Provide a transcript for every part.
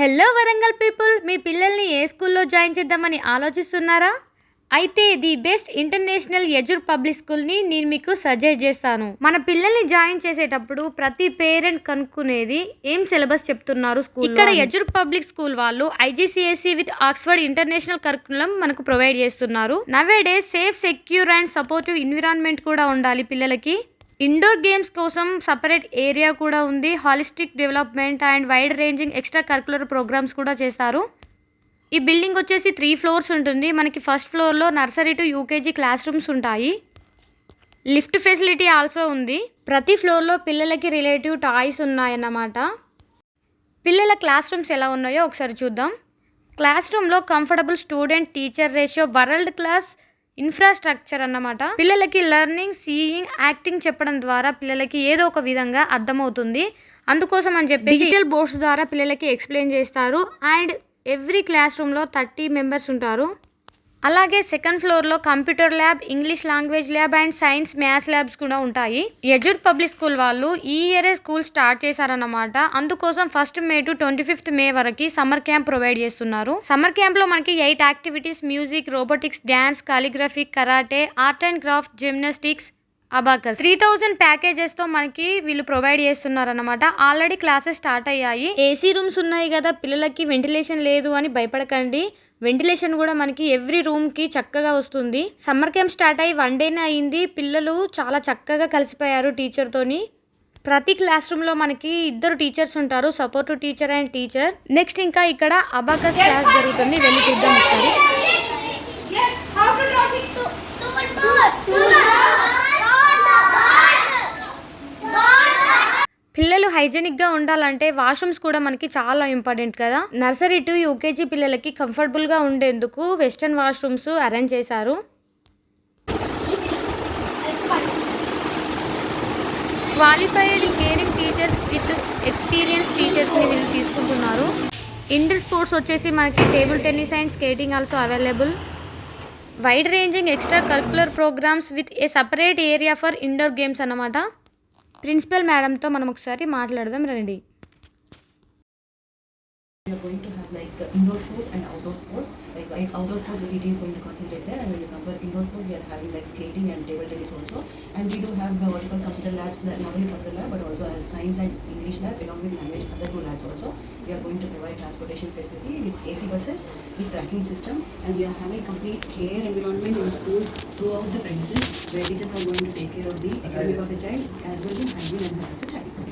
Hello Warangal people మీ పిల్లల్ని ఏ స్కూల్లో join చేద్దామని ఆలోచిస్తున్నారా? అయితే the best international Yajur public స్కూల్ని నేను మీకు సజెస్ట్ చేస్తాను. మన పిల్లల్ని జాయిన్ చేసేటప్పుడు ప్రతి పేరెంట్ కనుక్కునేది ఏం సిలబస్ చెప్తున్నారు స్కూల్ ఇక్కడ ఎజుర్ పబ్లిక్ స్కూల్ వాళ్ళు IGCSE with Oxford international curriculum మనకు ప్రొవైడ్ చేస్తున్నారు. నవే safe secure and supportive environment కూడా ఉండాలి పిల్లలకి. ఇండోర్ గేమ్స్ కోసం సపరేట్ ఏరియా కూడా ఉంది. Holistic development and wide ranging extra curricular programs కూడా చేస్తారు ఈ బిల్డింగ్ వచ్చేసి త్రీ ఫ్లోర్స్ ఉంటుంది. మనకి ఫస్ట్ ఫ్లోర్లో nursery to UKG class rooms ఉంటాయి. లిఫ్ట్ ఫెసిలిటీ ఆల్సో ఉంది. ప్రతి ఫ్లోర్లో పిల్లలకి రిలేటివ్ టాయ్స్ ఉన్నాయన్నమాట. పిల్లల క్లాస్ రూమ్స్ ఎలా ఉన్నాయో ఒకసారి చూద్దాం. క్లాస్ రూమ్లో comfortable student teacher ratio world class infrastructure అన్నమాట. పిల్లలకి లెర్నింగ్ సీయింగ్ యాక్టింగ్ చెప్పడం ద్వారా పిల్లలకి ఏదో ఒక విధంగా అర్థమవుతుంది. అందుకోసం అని చెప్పి డిజిటల్ బోర్డ్స్ ద్వారా పిల్లలకి ఎక్స్ప్లెయిన్ చేస్తారు. అండ్ ఎవ్రీ క్లాస్ రూమ్లో థర్టీ మెంబర్స్ ఉంటారు. అలాగే సెకండ్ ఫ్లోర్లో computer lab English language lab and science maths labs కూడా ఉంటాయి. యజూర్ పబ్లిక్ స్కూల్ వాళ్ళు ఈ ఇయరే స్కూల్ స్టార్ట్ చేశారన్నమాట. అందుకోసం first May to twenty fifth May వరకు సమ్మర్ క్యాంప్ ప్రొవైడ్ చేస్తున్నారు. సమ్మర్ క్యాంప్లో మనకి eight activities music robotics dance calligraphy karate art and craft gymnastics abacus. Three thousand ప్యాకేజెస్తో మనకి వీళ్ళు ప్రొవైడ్ చేస్తున్నారు అనమాట ఆల్రెడీ క్లాసెస్ స్టార్ట్ అయ్యాయి. ఏసీ రూమ్స్ ఉన్నాయి కదా పిల్లలకి వెంటిలేషన్ లేదు అని భయపడకండి. వెంటిలేషన్ కూడా మనకి ఎవ్రీ రూమ్కి చక్కగా వస్తుంది. సమ్మర్ క్యాంప్ స్టార్ట్ అయ్యి వన్ డేనే అయింది. పిల్లలు చాలా చక్కగా కలిసిపోయారు టీచర్తోని ప్రతి క్లాస్ రూమ్లో మనకి ఇద్దరు టీచర్స్ ఉంటారు. Supportive teacher and teacher next ఇంకా ఇక్కడ అబాకస్ క్లాస్ జరుగుతుంది. వెళ్ళి చూద్దాం ఒకసారి. పిల్లలు హైజెనిక్గా ఉండాలంటే వాష్రూమ్స్ కూడా మనకి చాలా ఇంపార్టెంట్ కదా. నర్సరీ టు యూకేజీ పిల్లలకి కంఫర్టబుల్గా ఉండేందుకు వెస్టర్న్ వాష్రూమ్స్ అరేంజ్ చేశారు. Qualified caring teachers with experience టీచర్స్ని వీళ్ళు తీసుకుంటున్నారు. ఇండోర్ స్పోర్ట్స్ వచ్చేసి మనకి table tennis and skating also available. Wide ranging extra curricular programs with a separate area for indoor games అన్నమాట. Principal మేడంతో మనం ఒకసారి మాట్లాడదాం రండి We are going to have like uh, indoor sports and outdoor sports. Like outdoor sports, the is going to concentrate there, and when you cover indoor sports, we are having like skating and table tennis also. And we do have uh, what you call computer labs, that not only computer lab but also as science and English lab along with language other two labs also. We are going to provide transportation facility with AC buses, with tracking system, and we are having complete care environment in school throughout the premises, where teachers are going to take care of the academic of the child as well as hygiene and health of the child.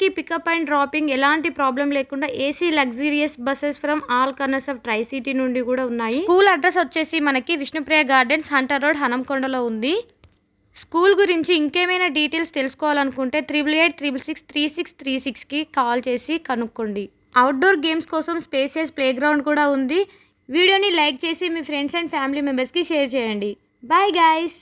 పిల్లలకి pickup and dropping ఎలాంటి problem లేకుండా AC luxurious buses from all corners of tri city నుండి కూడా ఉన్నాయి. School address వచ్చేసి మనకి Vishnupriya gardens Hunter road హనంకొండలో ఉంది. స్కూల్ గురించి ఇంకేమైనా డీటెయిల్స్ తెలుసుకోవాలనుకుంటే triple eight triple six three six three సిక్స్కి కాల్ చేసి కనుక్కోండి. అవుట్డోర్ గేమ్స్ కోసం స్పేసెస్ ప్లే గ్రౌండ్ కూడా ఉంది. వీడియోని లైక్ చేసి మీ ఫ్రెండ్స్ అండ్ ఫ్యామిలీ మెంబర్స్కి షేర్ చేయండి. Bye guys